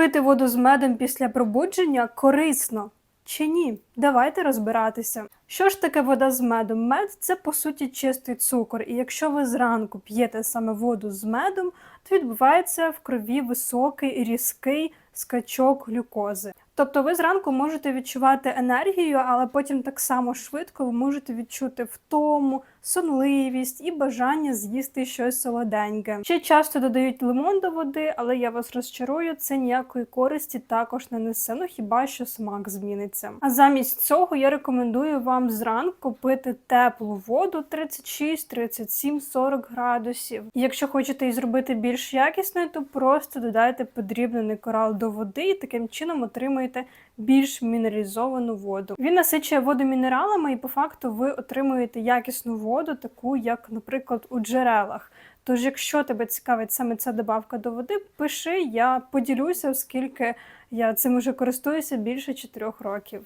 Пити воду з медом після пробудження корисно чи ні? Давайте розбиратися. Що ж таке вода з медом? Мед це по суті чистий цукор, і якщо ви зранку п'єте саме воду з медом, то відбувається в крові високий різкий скачок глюкози. Тобто ви зранку можете відчувати енергію, але потім так само швидко ви можете відчути втому, сонливість і бажання з'їсти щось солоденьке. Ще часто додають лимон до води, але я вас розчарую, це ніякої користі також не несе, ну хіба що смак зміниться. А замість цього я рекомендую вам зранку пити теплу воду 36, 37, 40 градусів. Якщо хочете її зробити більш якісною, то просто додайте подрібнений корал до води і таким чином отримуєте більш мінералізовану воду. Він насичує воду мінералами, і по факту ви отримуєте якісну воду, таку як, наприклад, у джерелах. Тож, якщо тебе цікавить саме ця добавка до води, пиши, я поділюся, оскільки я цим уже користуюся більше 4 років.